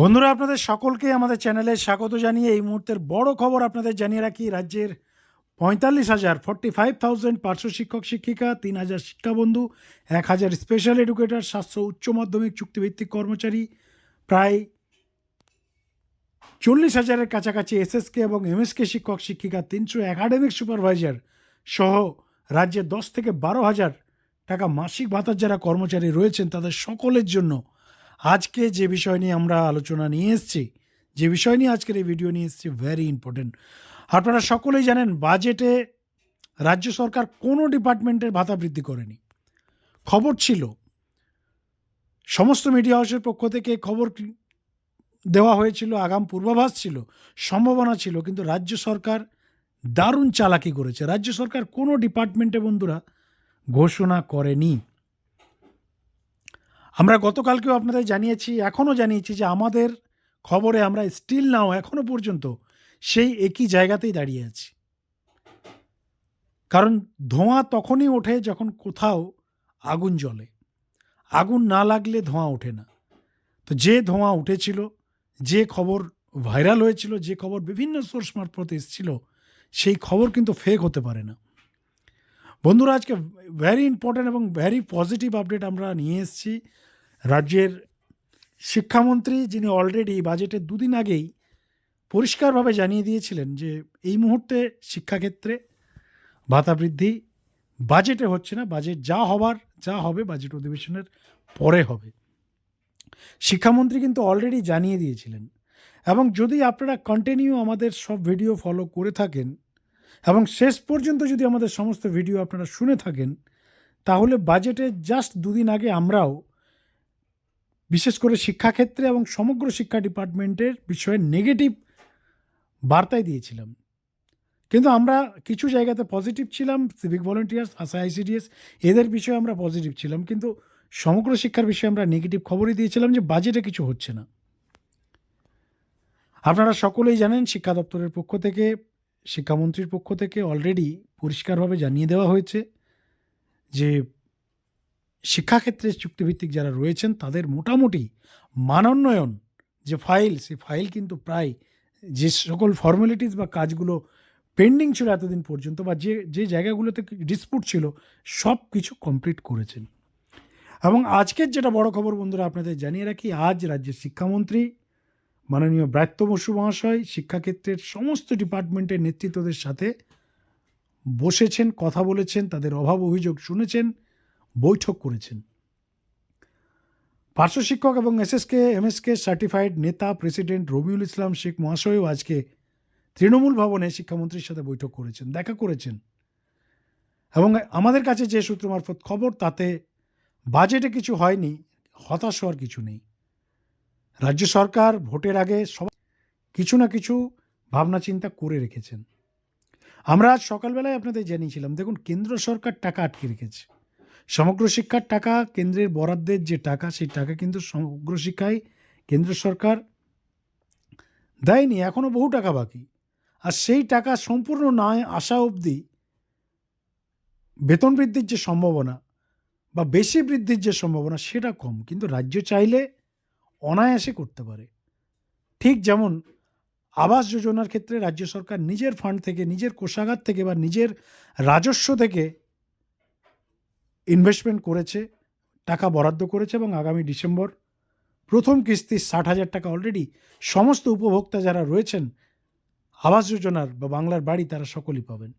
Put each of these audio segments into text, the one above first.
বন্ধুরা, আপনাদের সকলকে আমাদের চ্যানেলে স্বাগত জানিয়ে এই মুহূর্তের বড় খবর আপনাদের জানিয়ে রাখি। রাজ্যের পঁয়তাল্লিশ হাজার ফর্টি ফাইভ থাউজেন্ড পার্শ্ব শিক্ষক শিক্ষিকা, তিন হাজার শিক্ষাবন্ধু, এক হাজার স্পেশাল এডুকেটর সাতশো উচ্চ মাধ্যমিক চুক্তিভিত্তিক কর্মচারী, প্রায় চল্লিশ হাজারের কাছাকাছি এসএসকে এবং এমএসকে শিক্ষক শিক্ষিকা, তিনশো একাডেমিক সুপারভাইজার সহ রাজ্যের দশ থেকে বারো হাজার টাকা মাসিক ভাতার যারা কর্মচারী রয়েছেন, তাদের সকলের জন্য আজকে যে বিষয় নিয়ে আমরা আলোচনা নিয়ে এসেছি, যে বিষয় নিয়ে আজকের এই ভিডিও নিয়ে এসেছি ভেরি ইম্পর্টেন্ট আপনারা সকলেই জানেন বাজেটে রাজ্য সরকার কোনো ডিপার্টমেন্টের ভাতা বৃদ্ধি করেনি। খবর ছিল, সমস্ত মিডিয়া হাউসের পক্ষ থেকে খবর দেওয়া হয়েছিল, আগাম পূর্বাভাস ছিল, সম্ভাবনা ছিল, কিন্তু রাজ্য সরকার দারুণ চালাকি করেছে। রাজ্য সরকার কোনো ডিপার্টমেন্টে বন্ধুরা ঘোষণা করেনি। আমরা গতকালকেও আপনাদের জানিয়েছি, এখনও জানিয়েছি যে আমাদের খবরে আমরা স্টিল নাও এখনও পর্যন্ত সেই একই জায়গাতেই দাঁড়িয়ে আছি। কারণ ধোঁয়া তখনই ওঠে যখন কোথাও আগুন জ্বলে। আগুন না লাগলে ধোঁয়া ওঠে না। তো যে ধোঁয়া উঠেছিল, যে খবর ভাইরাল হয়েছিল, যে খবর বিভিন্ন সোর্স মারফত এসেছিল, সেই খবর কিন্তু ফেক হতে পারে না। বন্ধুরা, আজকে ভ্যারি ইম্পর্ট্যান্ট এবং ভ্যারি পজিটিভ আপডেট আমরা নিয়ে এসেছি। রাজ্যের শিক্ষামন্ত্রী যিনি অলরেডি বাজেটের দুদিন আগেই পরিষ্কারভাবে জানিয়ে দিয়েছিলেন যে এই মুহূর্তে শিক্ষাক্ষেত্রে ভাতা বৃদ্ধি বাজেটে হচ্ছে না বাজেট যা হবার, যা হবে বাজেট অধিবেশনের পরে হবে। শিক্ষামন্ত্রী কিন্তু অলরেডি জানিয়ে দিয়েছিলেন। এবং যদি আপনারা কন্টিনিউ আমাদের সব ভিডিও ফলো করে থাকেন, এবং শেষ পর্যন্ত যদি আমাদের সমস্ত ভিডিও আপনারা শুনে থাকেন, তাহলে বাজেটে জাস্ট দুদিন আগে আমরাও বিশেষ করে শিক্ষাক্ষেত্রে এবং সমগ্র শিক্ষা ডিপার্টমেন্টের বিষয়ে নেগেটিভ বার্তাই দিয়েছিলাম। কিন্তু আমরা কিছু জায়গাতে পজিটিভ ছিলাম সিভিক ভলেন্টিয়ার্স আশা আইসিডিএস এদের বিষয়ে আমরা পজিটিভ ছিলাম, কিন্তু সমগ্র শিক্ষার বিষয়ে আমরা নেগেটিভ খবরই দিয়েছিলাম যে বাজেটে কিছু হচ্ছে না। আপনারা সকলেই জানেন, শিক্ষা দপ্তরের পক্ষ থেকে, শিক্ষামন্ত্রীর পক্ষ থেকে অলরেডি পরিষ্কারভাবে জানিয়ে দেওয়া হয়েছে যে শিক্ষাক্ষেত্রে চুক্তিভিত্তিক যারা রয়েছেন, তাদের মোটামুটি মানোন্নয়ন যে ফাইল সেই ফাইল কিন্তু প্রায় যে সকল ফর্মালিটিস বা কাজগুলো পেন্ডিং ছিল এতদিন পর্যন্ত বা যে যে জায়গাগুলোতে ডিসপুট ছিল, সব কিছু কমপ্লিট করেছেন। এবং আজকের যেটা বড় খবর বন্ধুরা, আপনাদের জানিয়ে রাখি, আজ রাজ্যের শিক্ষামন্ত্রী মাননীয় ব্রাত্য বসু মহাশয় শিক্ষাক্ষেত্রের সমস্ত ডিপার্টমেন্টের নেতৃত্বদের সাথে বসেছেন, কথা বলেছেন, তাদের অভাব অভিযোগ শুনেছেন। বৈঠক করেছেন। পার্শ্ব শিক্ষক এবং এসএসকে, এমএসকে সার্টিফাইড নেতা প্রেসিডেন্ট রবিউল ইসলাম শেখ মহাশয়ও আজকে তৃণমূল ভবনে শিক্ষামন্ত্রীর সাথে বৈঠক করেছেন, দেখা করেছেন। এবং আমাদের কাছে যে সূত্র মারফত খবর, তাতে বাজেটে কিছু হয়নি, হতাশ হওয়ার কিছু নেই। রাজ্য সরকার ভোটের আগে সব কিছু না কিছু ভাবনা চিন্তা করে রেখেছেন। আমরা আজ সকালবেলায় আপনাদের জানিয়েছিলাম, দেখুন, কেন্দ্র সরকার টাকা আটকে রেখেছে। সমগ্র শিক্ষার টাকা কেন্দ্রের বরাদ্দের যে টাকা, সেই টাকা কিন্তু সমগ্র শিক্ষায় কেন্দ্র সরকার দেয়নি এখনও বহু টাকা বাকি। আর সেই টাকা সম্পূর্ণ না আসা অবধি বেতন বৃদ্ধির যে সম্ভাবনা বা বেশি বৃদ্ধির যে সম্ভাবনা, সেটা কম। কিন্তু রাজ্য চাইলে অনায়াসে করতে পারে। ঠিক যেমন আবাস যোজনার ক্ষেত্রে রাজ্য সরকার নিজের ফান্ড থেকে, নিজের কোষাগার থেকে বা নিজের রাজস্ব থেকে ইনভেস্টমেন্ট করেছে, টাকা বরাদ্দ করেছে এবং আগামী ডিসেম্বর প্রথম কিস্তি ষাট হাজার টাকা অলরেডি সমস্ত উপভোক্তা যারা রয়েছেন, আবাস যোজনার বা বাংলার বাড়ি তারা সকলেই পাবেন।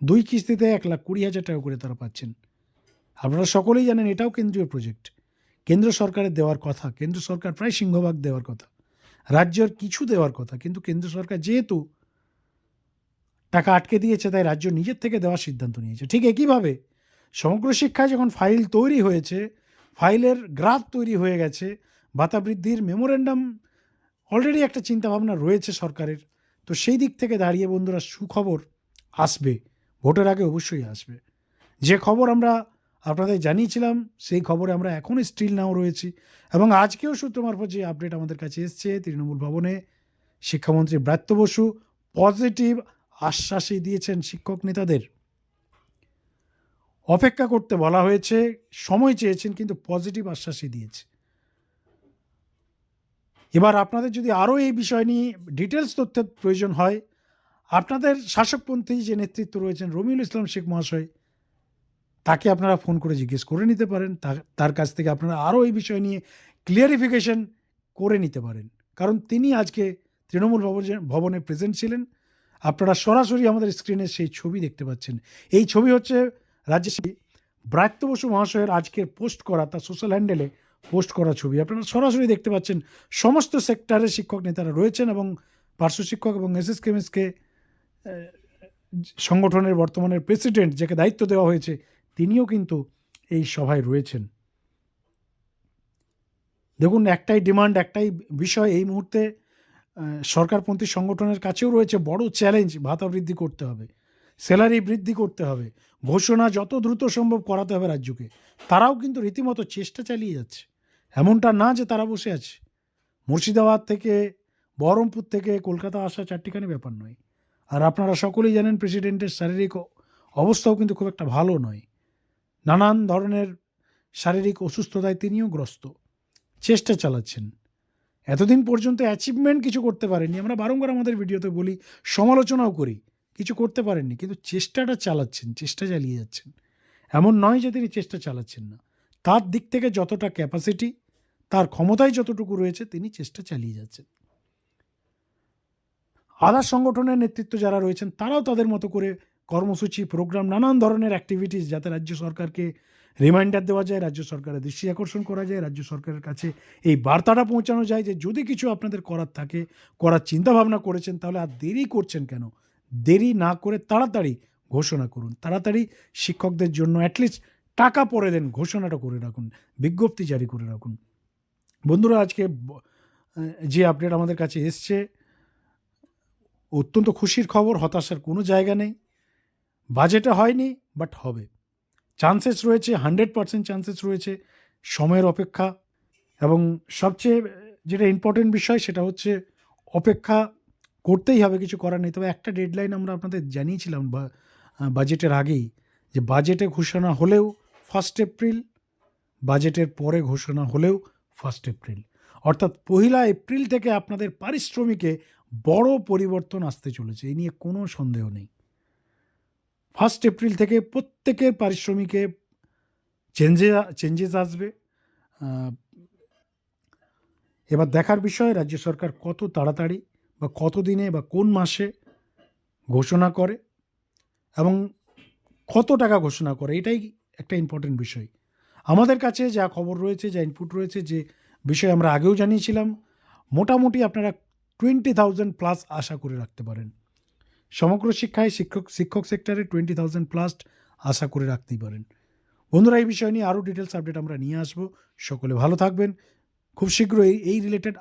দুই কিস্তিতে এক লাখ কুড়ি হাজার টাকা করে তারা পাচ্ছেন। আপনারা সকলেই জানেন এটাও কেন্দ্রীয় প্রজেক্ট কেন্দ্র সরকারের দেওয়ার কথা, কেন্দ্র সরকার প্রায় সিংহভাগ দেওয়ার কথা। রাজ্যের কিছু দেওয়ার কথা, কিন্তু কেন্দ্র সরকার যেহেতু টাকা আটকে দিয়েছে, তাই রাজ্য নিজের থেকে দেওয়ার সিদ্ধান্ত নিয়েছে। ঠিক একইভাবে সমগ্র শিক্ষায় যখন ফাইল তৈরি হয়েছে, ফাইলের গ্রাফ তৈরি হয়ে গেছে ভাতা বৃদ্ধির মেমোরেন্ডাম অলরেডি একটা চিন্তাভাবনা রয়েছে সরকারের। তো সেই দিক থেকে দাঁড়িয়ে বন্ধুরা সুখবর আসবে, ভোটের আগে অবশ্যই আসবে। যে খবর আমরা আপনাদের জানিয়েছিলাম, সেই খবরে আমরা এখনও স্টিল নাও রয়েছি এবং আজকেও সূত্র মারফত যে আপডেট আমাদের কাছে এসছে তৃণমূল ভবনে, শিক্ষামন্ত্রী ব্রাত্য বসু পজিটিভ আশ্বাসই দিয়েছেন শিক্ষক নেতাদের। অপেক্ষা করতে বলা হয়েছে, সময় চেয়েছেন কিন্তু পজিটিভ আশ্বাসই দিয়েছে। এবার আপনাদের যদি আরও এই বিষয় নিয়ে ডিটেলস তথ্যের প্রয়োজন হয়, আপনাদের শাসকপন্থী যে নেতৃত্ব রয়েছেন রমিউল ইসলাম শেখ মহাশয়, তাকে আপনারা ফোন করে জিজ্ঞেস করে নিতে পারেন। তার কাছ থেকে আপনারা আরও এই বিষয় নিয়ে ক্লিয়ারিফিকেশন করে নিতে পারেন। কারণ তিনি আজকে তৃণমূল ভবনে- ভবনে প্রেজেন্ট ছিলেন। আপনারা সরাসরি আমাদের স্ক্রিনে সেই ছবি দেখতে পাচ্ছেন। এই ছবি হচ্ছে রাজ্যশ্রী ব্রাত্য বসু মহাশয়ের আজকের পোস্ট করা, তার সোশ্যাল হ্যান্ডেলে পোস্ট করা ছবি। আপনারা সরাসরি দেখতে পাচ্ছেন, সমস্ত সেক্টরের শিক্ষক নেতারা রয়েছেন এবং পার্শ্ব শিক্ষক এবং এসএস কেমএসকে সংগঠনের বর্তমানের প্রেসিডেন্ট যাকে দায়িত্ব দেওয়া হয়েছে, তিনিও কিন্তু এই সভায় রয়েছেন। দেখুন, একটাই ডিমান্ড একটাই বিষয় এই মুহূর্তে সরকারপন্থী সংগঠনের কাছেও রয়েছে। বড় চ্যালেঞ্জ ভাতা বৃদ্ধি করতে হবে। স্যালারি বৃদ্ধি করতে হবে। ঘোষণা যত দ্রুত সম্ভব করাতে হবে রাজ্যকে। তারাও কিন্তু রীতিমতো চেষ্টা চালিয়ে যাচ্ছে। এমনটা না যে তারা বসে আছে। মুর্শিদাবাদ থেকে বহরমপুর থেকে কলকাতা আসা চারটিখানি ব্যাপার নয়। আর আপনারা সকলেই জানেন প্রেসিডেন্টের শারীরিক অবস্থাও কিন্তু খুব একটা ভালো নয়। নানান ধরনের শারীরিক অসুস্থতায় তিনিও গ্রস্ত। চেষ্টা চালাচ্ছেন। এতদিন পর্যন্ত অ্যাচিভমেন্ট কিছু করতে পারেনি। আমরা বারংবার আমাদের ভিডিওতে বলি, সমালোচনাও করি। কিছু করতে পারেননি, কিন্তু চেষ্টাটা চালাচ্ছেন, চেষ্টা চালিয়ে যাচ্ছেন। এমন নয় যে তিনি চেষ্টা চালাচ্ছেন না। তার দিক থেকে যতটা ক্যাপাসিটি তার ক্ষমতায় যতটুকু রয়েছে, তিনি চেষ্টা চালিয়ে যাচ্ছেন। আদার সংগঠনের নেতৃত্ব যারা রয়েছেন, তারাও তাদের মতো করে কর্মসূচি প্রোগ্রাম নানান ধরনের অ্যাক্টিভিটিস যাতে রাজ্য সরকারকে রিমাইন্ডার দেওয়া যায়, রাজ্য সরকারের দৃষ্টি আকর্ষণ করা যায়, রাজ্য সরকারের কাছে এই বার্তাটা পৌঁছানো যায় যে যদি কিছু আপনাদের করার থাকে, করার চিন্তাভাবনা করেছেন, তাহলে আর দেরি করছেন কেন? দেরি না করে তাড়াতাড়ি ঘোষণা করুন। তাড়াতাড়ি শিক্ষকদের জন্য অ্যাটলিস্ট টাকা পরে দেন, ঘোষণাটা করে রাখুন, বিজ্ঞপ্তি জারি করে রাখুন। বন্ধুরা, আজকে যে আপডেট আমাদের কাছে এসছে, অত্যন্ত খুশির খবর, হতাশার কোনো জায়গা নেই। বাজেটে হয়নি বাট হবে। চান্সেস রয়েছে হান্ড্রেড পার্সেন্ট চান্সেস রয়েছে, সময়ের অপেক্ষা। এবং সবচেয়ে যেটা ইম্পর্টেন্ট বিষয়, সেটা হচ্ছে অপেক্ষা করতেই হবে, কিছু করার নেই। তবে একটা ডেডলাইন আমরা আপনাদের জানিয়েছিলাম বা বাজেটের আগেই যে বাজেটে ঘোষণা হলেও ফার্স্ট এপ্রিল বাজেটের পরে ঘোষণা হলেও ফার্স্ট এপ্রিল অর্থাৎ পহিলা এপ্রিল থেকে আপনাদের পারিশ্রমিকে বড় পরিবর্তন আসতে চলেছে এই নিয়ে কোনো সন্দেহ নেই। ফার্স্ট এপ্রিল থেকে প্রত্যেকের পারিশ্রমিকে চেঞ্জে চেঞ্জেস আসবে। এবার দেখার বিষয়, রাজ্য সরকার কত তাড়াতাড়ি বা কত দিনে বা কোন মাসে ঘোষণা করে এবং কত টাকা ঘোষণা করে, এটাই একটা ইম্পর্টেন্ট বিষয়। আমাদের কাছে যা খবর রয়েছে, যা ইনপুট রয়েছে, যে বিষয় আমরা আগেও জানিয়েছিলাম, মোটামুটি আপনারা টোয়েন্টি থাউজেন্ড প্লাস আশা করে রাখতে পারেন। সমগ্র শিক্ষায় শিক্ষক শিক্ষক সেক্টরে টোয়েন্টি থাউজেন্ড প্লাস আশা করে রাখতেই পারেন। বন্ধুরা, এই বিষয় নিয়ে আরও ডিটেলস আপডেট আমরা নিয়ে আসব। সকলে ভালো থাকবেন। খুব শীঘ্রই এই রিলেটেড